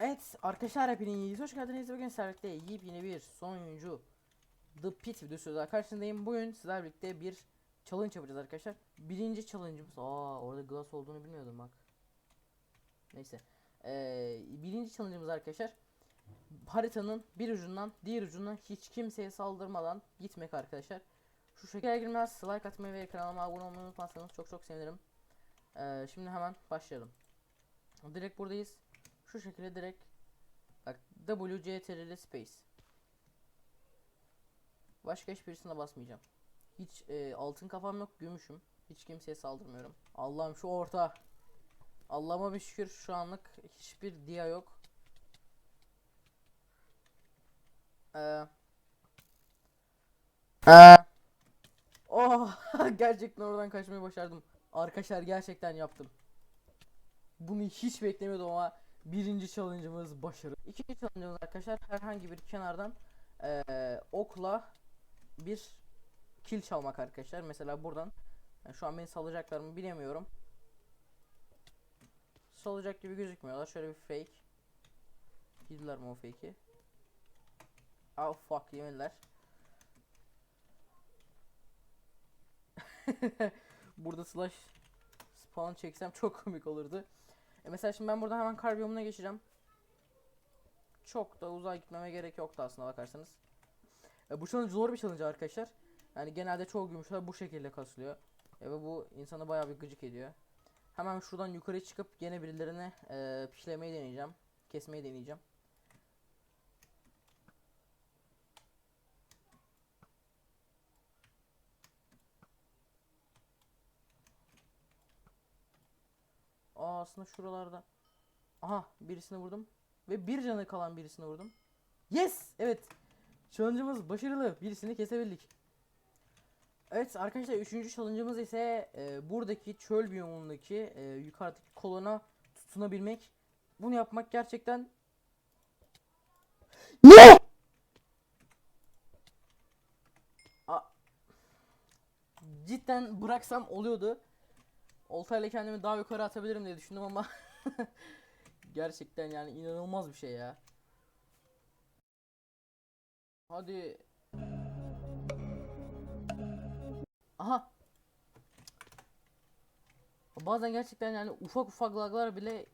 Evet arkadaşlar hepiniz hoş geldiniz. Bugün sizlerle birlikte yepyeni bir sonuncu The Pit videosuyla karşınızdayım. Bugün sizlerle birlikte bir challenge yapacağız arkadaşlar. Birinci challenge'ımız aa orada glass olduğunu bilmiyordum bak. Neyse. Ee, birinci challenge'ımız arkadaşlar haritanın bir ucundan diğer ucuna hiç kimseye saldırmadan gitmek arkadaşlar. Şu şekilde girmez like atmayı ve kanalıma abone olmayı unutmazsanız çok çok sevinirim. Ee, şimdi hemen başlayalım. Direkt buradayız. Şu şekilde direkt bak WCTRL space. Başka hiçbirisine basmayacağım. Hiç e, altın kafam yok, gümüşüm. Hiç kimseye saldırmıyorum. Allah'ım şu orta. Allah'ıma bir şükür şu anlık hiçbir dia yok. Ee, Ee, oh gerçekten oradan kaçmayı başardım. Arkadaşlar gerçekten yaptım. Bunu hiç beklemiyordum ama birinci challenge'ımız başarı. İkinci challenge'ımız arkadaşlar herhangi bir kenardan eee, okla bir kill çalmak arkadaşlar. Mesela buradan yani şu an beni salacaklar mı bilemiyorum. Salacak gibi gözükmüyorlar. Şöyle bir fake. Yediler mi o fake'i? Oh fuck yemediler. Burada slash spawn çeksem çok komik olurdu. E mesela şimdi ben buradan hemen kar biyomuna geçeceğim. Çok da uzağa gitmeme gerek yoktu aslında bakarsanız. E bu challenge zor bir challenge arkadaşlar. Yani genelde çoğu gümüşler bu şekilde kasılıyor. E ve bu insanı bayağı bir gıcık ediyor. Hemen şuradan yukarı çıkıp gene birilerine e, pişlemeyi deneyeceğim. Kesmeyi deneyeceğim. Aa aslında şuralarda. Aha birisini vurdum. Ve bir canı kalan birisini vurdum. Yes! Evet. Challenge'ımız başarılı. Birisini kesebildik. Evet arkadaşlar üçüncü challenge'ımız ise e, buradaki çöl biyomundaki e, yukarıdaki kolona tutunabilmek. Bunu yapmak gerçekten Ne? Cidden bıraksam oluyordu. Oltayla kendimi daha yukarı atabilirim diye düşündüm ama gerçekten yani inanılmaz bir şey ya. Hadi. Aha. Bazen gerçekten yani ufak ufak laglar bile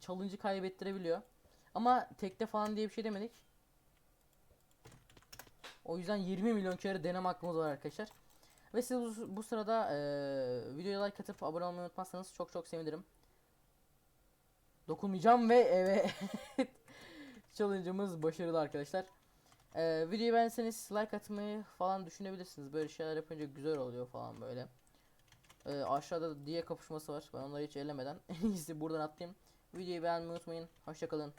challenge'ı kaybettirebiliyor. Ama tekte falan diye bir şey demedik. O yüzden 20 milyon kere deneme hakkımız var arkadaşlar. Ve siz bu, bu sırada eee videoya like atıp abone olmayı unutmazsanız çok çok sevinirim. Dokunmayacağım ve evet challenge'ımız başarılı arkadaşlar. Eee videoyu beğenseniz like atmayı falan düşünebilirsiniz. Böyle şeyler yapınca güzel oluyor falan böyle. Eee, aşağıda diye kapışması var. Ben onları hiç ellemeden en iyisi buradan atlayayım. Videoyu beğenmeyi unutmayın. Hoşçakalın.